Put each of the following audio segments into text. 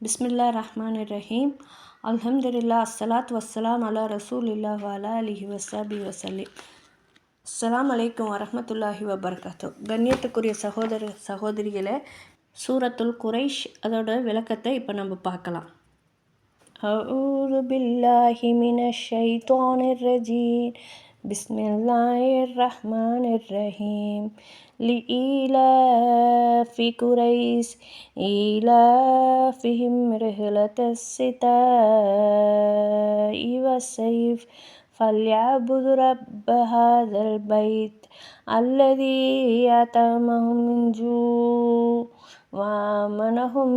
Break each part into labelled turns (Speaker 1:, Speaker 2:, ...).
Speaker 1: பிஸ்மில்லா ரஹ்மான் ரஹீம் அல்ஹம்துலில்லா அஸ்ஸலாத் வஸ்ஸலாம் அலா ரசூலில்லா வலா அலிஹி வசாபி வசல்லி அஸ்ஸலாம் அலைக்கும் வரஹ்மத்துல்லாஹி வபரகாத்து கண்ணியத்துக்குரிய சகோதர சகோதரிகளே சூரத்துல் குரைஷ் அதோட விளக்கத்தை இப்போ நம்ம பார்க்கலாம் أعوذ بالله من الشيطان الرجيم بسم الله الرحمن الرحيم لإيلاف قريش إيلافهم رحلة الشتاء والصيف فليعبدوا رب هذا البيت الذي أطعمهم من جوع وآمنهم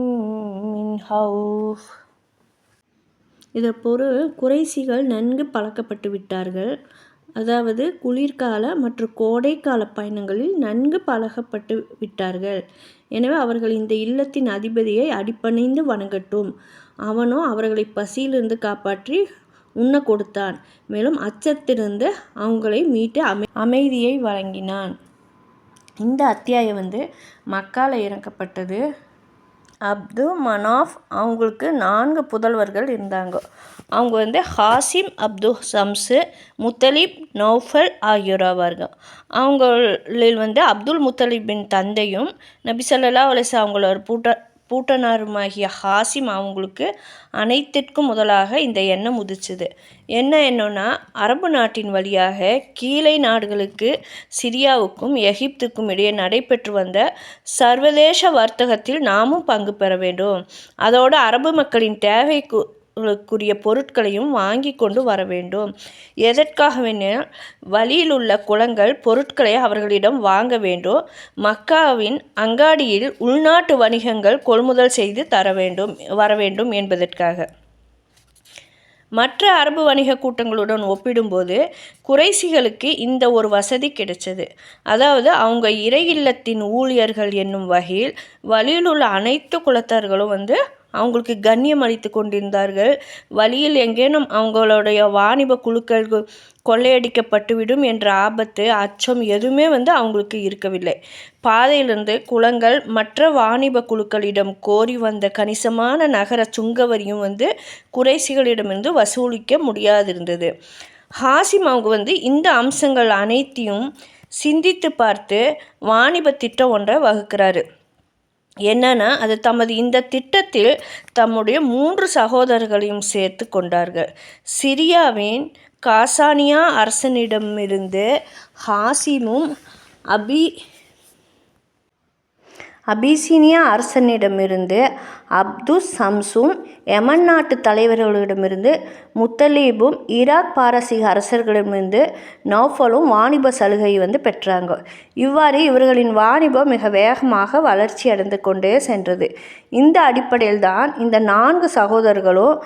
Speaker 1: من خوف இதன் பொருள் குறைசிகள் நன்கு பழக்கப்பட்டு விட்டார்கள் அதாவது குளிர்கால மற்றும் கோடைக்கால பயணங்களில் நன்கு பழகப்பட்டு விட்டார்கள். எனவே அவர்கள் இந்த இல்லத்தின் அதிபதியை அடிப்பணிந்து வணங்கட்டும். அவனோ அவர்களை பசியிலிருந்து காப்பாற்றி உண்ண கொடுத்தான். மேலும் அச்சத்திலிருந்து அவங்களை மீட்டு அமை அமைதியை வழங்கினான். இந்த அத்தியாயம் வந்து மக்கால இறக்கப்பட்டது. அப்து மனாஃப் அவங்களுக்கு நான்கு புதல்வர்கள் இருந்தாங்க. அவங்க வந்து Hashim Abd Shams Muttalib Nawfal ஆகியோர் ஆவார்கள். அவங்களில் வந்து அப்துல் முத்தலீபின் தந்தையும் நபிசல்லா அலிஸ் அவங்களோட பூட்ட பூட்டனாருமாகிய ஹாசிம் அவங்களுக்கு அனைத்திற்கும் முதலாக இந்த எண்ணம் உதிச்சுது என்ன என்னன்னா அரபு நாட்டின் வழியாக கீழே நாடுகளுக்கு சிரியாவுக்கும் எகிப்துக்கும் இடையே நடைபெற்று வந்த சர்வதேச வர்த்தகத்தில் நாமும் பங்கு பெற வேண்டும். அதோடு அரபு மக்களின் தேவைக்கு க்குரிய பொருட்களையும் வாங்கி கொண்டு வர வேண்டும். எதற்காகவெனில் வழியில் உள்ள குளங்கள் பொருட்களை அவர்களிடம் வாங்க வேண்டும். மக்காவின் அங்காடியில் உள்நாட்டு வணிகங்கள் கொள்முதல் செய்து தர வேண்டும் வர வேண்டும் என்பதற்காக. மற்ற அரபு வணிக கூட்டங்களுடன் ஒப்பிடும்போது குறைசிகளுக்கு இந்த ஒரு வசதி கிடைச்சது அதாவது அவங்க இறை இல்லத்தின் ஊழியர்கள் என்னும் வகையில் வழியில் உள்ள அனைத்து குலத்தர்களும் வந்து அவங்களுக்கு கண்ணியம் அளித்து கொண்டிருந்தார்கள். வழியில் எங்கேனும் அவங்களுடைய வாணிப குழுக்கள் கொள்ளையடிக்கப்பட்டுவிடும் என்ற ஆபத்து அச்சம் எதுவுமே வந்து அவங்களுக்கு இருக்கவில்லை. பாதையிலிருந்து குளங்கள் மற்ற வாணிப குழுக்களிடம் கோரி வந்த கணிசமான நகர சுங்கவரியும் வந்து குறைசிகளிடமிருந்து வசூலிக்க முடியாதிருந்தது. ஹாசிம் அவங்க வந்து இந்த அம்சங்கள் அனைத்தையும் சிந்தித்து பார்த்து வாணிப திட்டம் ஒன்றை வகுக்கிறாரு. என்னன்னா அது தமது இந்த திட்டத்தில் தம்முடைய மூன்று சகோதரர்களையும் சேர்த்து கொண்டார்கள். சிரியாவின் காசானியா அரசனிடமிருந்து ஹாசிமும் அபி அபிசீனியா அரசனிடமிருந்து அப்துஸ் சம்சும் யமன் நாட்டு தலைவர்களிடமிருந்து முத்தலீபும் ஈராக் பாரசீக அரசர்களிடமிருந்து நௌஃபலும் வாணிப சலுகை வந்து பெற்றாங்க. இவ்வாறு இவர்களின் வாணிபம் மிக வேகமாக வளர்ச்சி அடைந்து கொண்டே சென்றது. இந்த அடிப்படையில் தான் இந்த நான்கு சகோதரர்களும்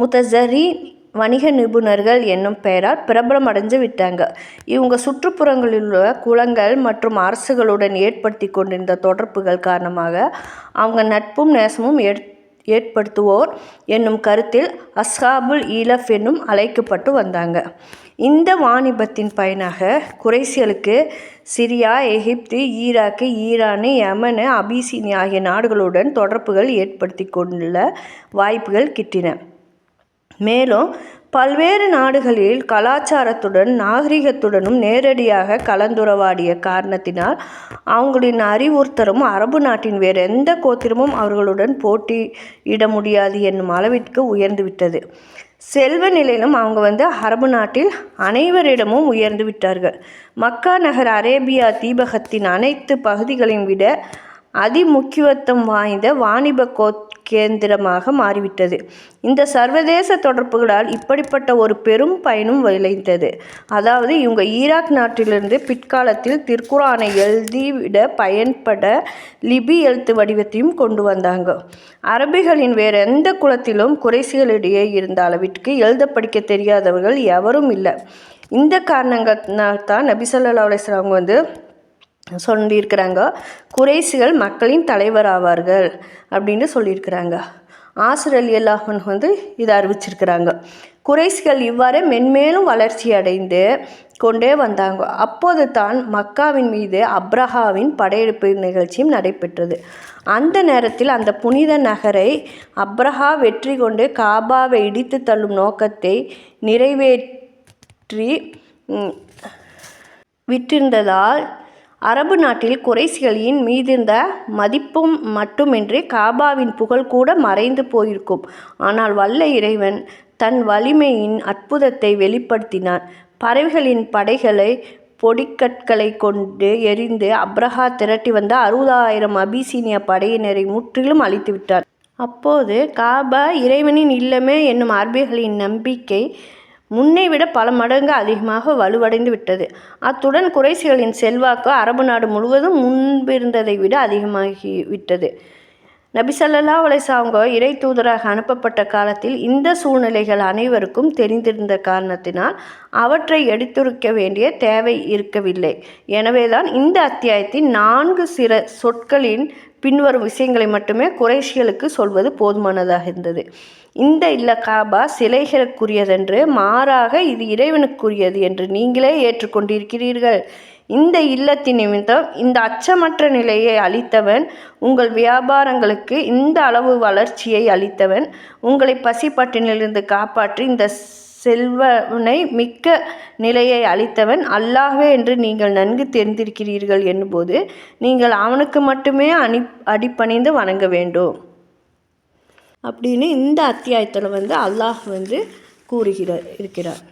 Speaker 1: முத்தசரி வணிக நிபுணர்கள் என்னும் பெயரால் பிரபலமடைஞ்சு விட்டாங்க. இவங்க சுற்றுப்புறங்களில் உள்ள குளங்கள் மற்றும் அரசுகளுடன் ஏற்படுத்தி கொண்டிருந்த தொடர்புகள் காரணமாக அவங்க நட்பும் நேசமும் ஏற் ஏற்படுத்துவோர் என்னும் கருத்தில் அஸ்ஹாபுல் ஈலஃப் என்னும் அழைக்கப்பட்டு வந்தாங்க. இந்த வாணிபத்தின் பயனாக குறைசியலுக்கு Syria Egypt Iraq Iran Yemen Abyssinia ஆகிய நாடுகளுடன் தொடர்புகள் ஏற்படுத்தி கொண்டுள்ள வாய்ப்புகள் கிட்டின. மேலும் பல்வேறு நாடுகளில் கலாச்சாரத்துடன் நாகரிகத்துடனும் நேரடியாக கலந்துரவாடிய காரணத்தினால் அவங்களின் அறிவுறுத்தரும் அரபு நாட்டின் வேறு எந்த கோத்திரமும் அவர்களுடன் போட்டியிட முடியாது என்னும் அளவிற்கு உயர்ந்துவிட்டது. செல்வ நிலையிலும் அவங்க வந்து அரபு நாட்டில் அனைவரிடமும் உயர்ந்து விட்டார்கள் மக்கா நகர் அரேபியா தீபகத்தின் அனைத்து பகுதிகளையும் விட அதிமுக்கியத்துவம் வாய்ந்த வாணிப கோ கேந்திரமாக மாறிவிட்டது. இந்த சர்வதேச தொடர்புகளால் இப்படிப்பட்ட ஒரு பெரும் பயனும் விளைந்தது. அதாவது இவங்க ஈராக் நாட்டிலிருந்து பிற்காலத்தில் திருக்குரானை எழுதிவிட பயன்பட லிபி எழுத்து வடிவத்தையும் கொண்டு வந்தாங்க. அரபிகளின் வேறு எந்த குலத்திலும் குறைசிகளிடையே இருந்த அளவிற்கு எழுத படிக்க தெரியாதவர்கள் எவரும் இல்லை. இந்த காரணங்கள்னால் தான் நபிசல்லா அலிஸ்லாம் வந்து சொல்லியிருக்கிறாங்க. குறைசிகள் மக்களின் தலைவர் ஆவார்கள் அப்படின்னு சொல்லியிருக்கிறாங்க. ஆசர் அலி அல்லாஹன் வந்து இதை அறிவிச்சிருக்கிறாங்க. குறைஸ்கள் இவ்வாறு மென்மேலும் வளர்ச்சி அடைந்து கொண்டே வந்தாங்க. அப்போது தான் மக்காவின் மீது அப்ரஹாவின் படையெடுப்பு நிகழ்ச்சியும் நடைபெற்றது. அந்த நேரத்தில் அந்த புனித நகரை அப்ரஹா வெற்றி கொண்டு காபாவை இடித்து தள்ளும் நோக்கத்தை நிறைவேற்றி விட்டிருந்ததால் அரபு நாட்டில் குறைசிகளின் மீதிருந்த மதிப்பும் மட்டுமின்றி காபாவின் புகழ் கூட மறைந்து போயிருக்கும். ஆனால் வல்ல இறைவன் தன் வலிமையின் அற்புதத்தை வெளிப்படுத்தினான். பறவைகளின் படைகளை பொடிக்கற்களை கொண்டு எரிந்து அப்ரஹா திரட்டி வந்த அறுபதாயிரம் அபிசீனிய படையினரை முற்றிலும் அழித்துவிட்டார். அப்போது காபா இறைவனின் இல்லமே என்னும் அரபிகளின் நம்பிக்கை முன்னை விட பல மடங்கு அதிகமாக வலுவடைந்து விட்டது. அத்துடன் குறைசிகளின் செல்வாக்கு அரபு நாடு முழுவதும் முன்பிருந்ததை விட அதிகமாகி விட்டது. நபிசல்லா ஸல்லல்லாஹு இறை தூதராக அனுப்பப்பட்ட காலத்தில் இந்த சூழ்நிலைகள் அனைவருக்கும் தெரிந்திருந்த காரணத்தினால் அவற்றை எடுத்துரைக்க வேண்டிய தேவை இருக்கவில்லை. எனவேதான் இந்த அத்தியாயத்தின் நான்கு சிற சொற்களின் பின்வரும் விஷயங்களை மட்டுமே குறைஷிகளுக்கு சொல்வது போதுமானதாக இருந்தது. இந்த இல்ல காபா சிலைகளுக்குரியதென்று மாறாக இது இறைவனுக்குரியது என்று நீங்களே ஏற்றுக்கொண்டிருக்கிறீர்கள். இந்த இல்லத்தின் நிமித்தம் இந்த அச்சமற்ற நிலையை அளித்தவன் உங்கள் வியாபாரங்களுக்கு இந்த அளவு வளர்ச்சியை அளித்தவன் உங்களை பசிப்பட்டினிலிருந்து காப்பாற்றி இந்த செல்வனை மிக்க நிலையை அளித்தவன் அல்லாஹே என்று நீங்கள் நன்கு தெரிந்திருக்கிறீர்கள் என்னும்போது நீங்கள் அவனுக்கு மட்டுமே அணி அடிப்பணிந்து வணங்க வேண்டும். அப்படின்னு இந்த அத்தியாயத்தில் வந்து அல்லாஹ் வந்து கூறுகிறார் இருக்கிறார்.